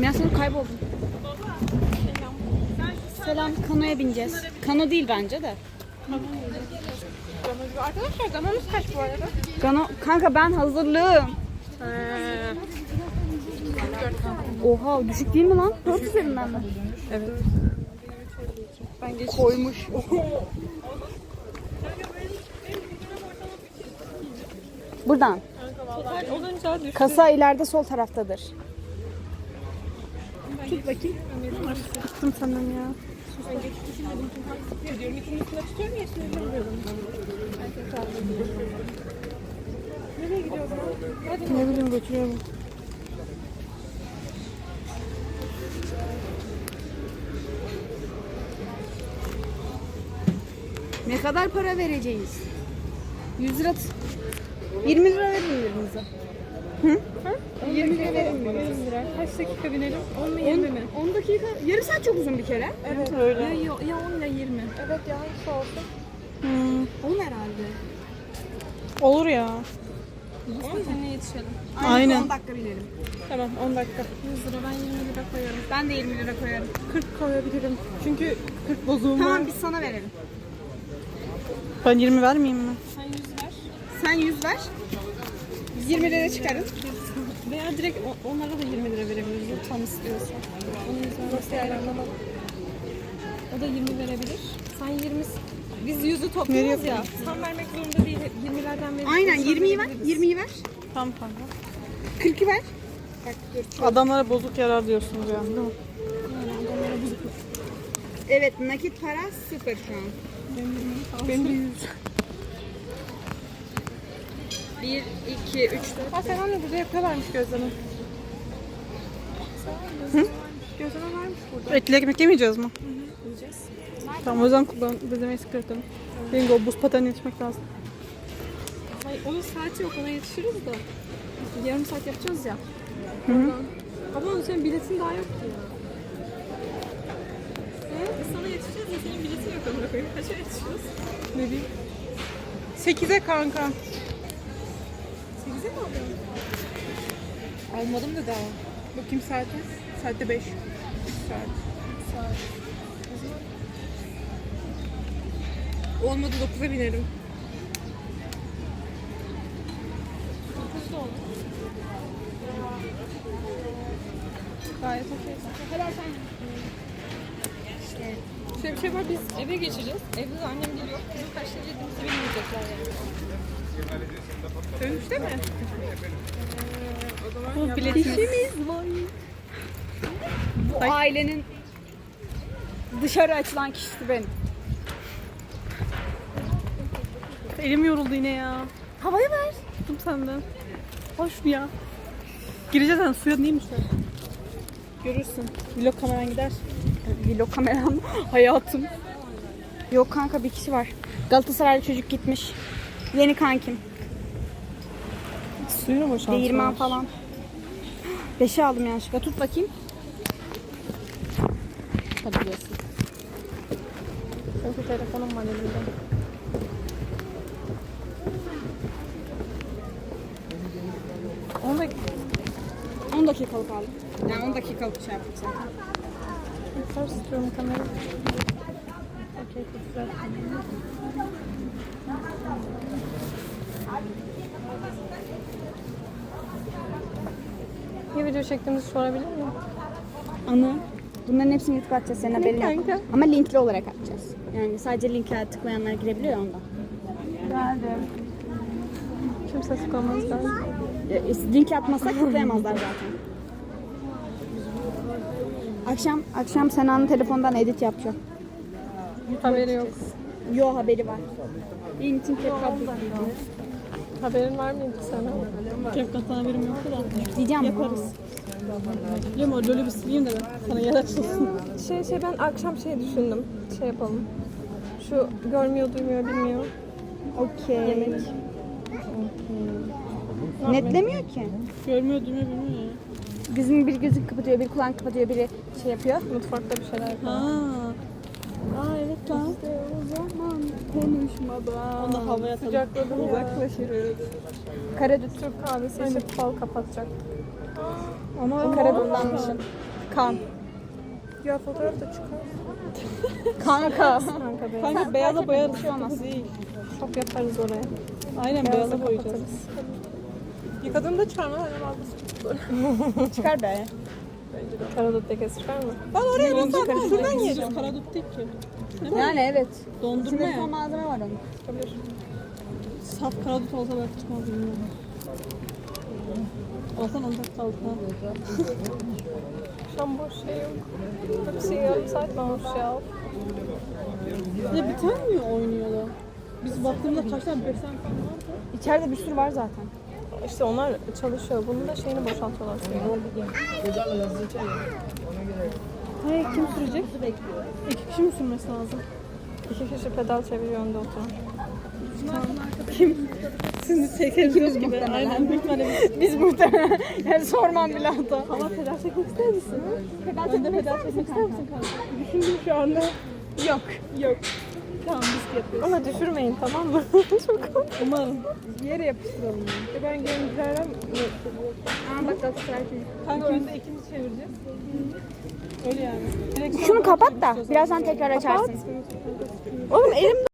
Sonra kayboldum. Selam, kanoya bineceğiz. Kano değil bence de. Arkadaşlar gamamız kaç bu arada? Kano, kanka ben hazırlığım. Oha düşük değil mi lan? 4 üzerinden mi? Evet. Ben geç. Koymuş. Buradan. Kasa ileride sol taraftadır. Bakayım. Tuttum sanırım ya. Ben geç düşünmedim çünkü diyorum. İkinin üstüne tutuyorum ya şimdi bilmiyorum. Nereye gidiyoruz lan? Hadi. Ne bileyim götürüyorum. Ne kadar para vereceğiz? 100 lira. 20 lira verin birbirinize. 20 lira verin mi? 20 lira. Kaç dakika binelim? 10 mu 20 mi? 10 dakika. Yarım saat çok uzun bir kere. Evet öyle. Ya, ya, ya 10 ya 20. Evet ya hangisi olsun? Onun herhalde. Olur ya. Zaten yetişelim. Aynen. 10 dakika binelim. Tamam 10 dakika. 100 lira ben 20 lira koyarım. Ben de 20 lira koyarım. 40 koyabilirim. Çünkü 40 bozuğum var. Tamam biz sana verelim. Ben 20 vermeyeyim mi? Sen 100 ver. Sen 100 ver. Biz 20 lira çıkarız. Veya direkt onlara da 20 lira verebiliriz. Tam istiyorsa. Onun yüzünden nasıl yani anlamadım. O da 20 verebilir. Sen 20 biz 100'ü topluyoruz ya. Sen vermek zorunda değil. 20'lerden verirsin. Aynen Sen 20'yi ver. verebiliriz. 20'yi ver. Tamam kanka. 40'ı ver. Adamlara bozuk yarar diyorsunuz yani değil mi? Evet nakit para sıfır şu an. Benim de 100. 1, 2, 3, 4. Ha sen anne burada yapıyorlarmış gözleme. Hı? Gözleme varmış burada. Etli ekmek yemeyeceğiz mi? Yiyeceğiz. Tamam o yüzden kullan bezemeyi sıkı edelim. Benim de o buz patenine yetişmek lazım. Hayır onun saati yok ona yetişiriz de. Yarım saat yapacağız ya. Oradan. Ama onun senin biletin daha yok ki ya. Ee, biz sana yetişeceğiz de senin biletin yok amına koyayım. Kaça yetişiyoruz? Ne bileyim. 8'e kanka. 8'e mi alıyorsun? Almadım da daha. Bakayım saate. Saatte 5. Saat. Saat. Olmadı 9'a binerim. 9'da oldu. Gayet okey. Helal sen. Şöyle bir şey var biz eve geçeceğiz. Evde de annem geliyor. Bizim kaçta yediğimizi bilmeyecekler yani. Dönüşte mi? Bu biletimiz. Bu ailenin dışarı açılan kişisi benim. Elim yoruldu yine ya. Havaya ver. Tuttum senden. Hoş ya. Gireceğiz yani suya değil mi şu an? Görürsün. Vlog kameran gider. Vlog kameram hayatım. Yok kanka bir kişi var. Galatasaraylı çocuk gitmiş. Yeni kankim. Suyu mu boşaltıyor? Değirmen falan. Beşi aldım yanlışlıkla. Tut bakayım. Hadi biliyorsun. Çünkü telefonum var elimde. Onu da 10 dakikalık aldım. Yani 10 dakikalık şey yaptık zaten. Ters tutuyorum kamerayı. Bir video çektiğimizi sorabilir miyim? Anı. Bunların hepsini YouTube atacağız senin haberin yok. kanka? Ama linkli olarak atacağız. Yani sadece linke tıklayanlar girebiliyor ondan. Geldim. Kimse sıkılmaz ben. Ya, e, Linki atmasak tıklayamazlar zaten. Akşam akşam Sena'nın telefondan edit yapacağım. Haberi yok. Yo haberi var. İyi misin kablo Haberin var mıydı sana? Kepkat'tan haberim yoktu da. Diyeceğim Yaparız. Biliyorum o böyle bir sileyim de ben. Sana yer açılsın. Şey şey ben akşam şey düşündüm. Şey yapalım. Şu görmüyor, duymuyor, bilmiyor. Okey. Yemek. Netlemiyor ki. Görmüyor, duymuyor, bilmiyor ya. Bizim bir gözü kapatıyor, bir kulağını kapatıyor, biri şey yapıyor. Mutfakta bir şeyler yapalım. Ha. Aa evet lan. o zaman konuşmadan. Onu havaya atalım. Sıcakladı uzaklaşırız. Karadut. Türk kahvesi içip fal kapatacak. Ama Karadut'lanmışım. Kan. Ya fotoğraf da çıkar. Kanka. Kanka be. Kanka beyaza boyarız. Bir şey olmaz. değil. Şop yaparız oraya. Aynen Beyaza beyaza boyayacağız. Yıkadığımda. Annem aldı. Çıkar be. Karadut tekesi çıkar mı? Ben oraya nasıl attım? Şuradan yiyeceğiz. Karadut değil ki. Yani evet. Dondurma ya. malzeme var onun. Saf karadut olsa çıkmaz bilmiyorum. Alsan onu tak kaldı. Şu an boş şey yok. Hepsi yarım saat olmuş ya. Ya bir tane mi oynuyorlar? Biz baktığımızda kaç tane? Beş tane falan vardı. İçeride bir sürü var zaten. İşte onlar çalışıyor. Bunun da şeyini boşaltıyorlar. Hayır kim sürecek? İki kişi mi sürmesi lazım? İki kişi pedal çeviriyor önde oturan. Siz çekeriz gibi. muhtemelen. Aynen biz. Muhtemelen yani sormam bile hatta. Ama pedal çekmek ister misin? Pedal çekmek ister misin? Düşündüm şu anda. Yok. Yok. Tamam biz yapıyoruz. Ama düşürmeyin tamam mı? Çok komik. Umarım. Yere yapıştıralım. E ben görüntülerden Aa bak Galatasaray. Kanka önde ikimiz çevireceğiz. Öyle yani. Direkt Şunu kapat da birazdan tekrar açarsın. Oğlum elimde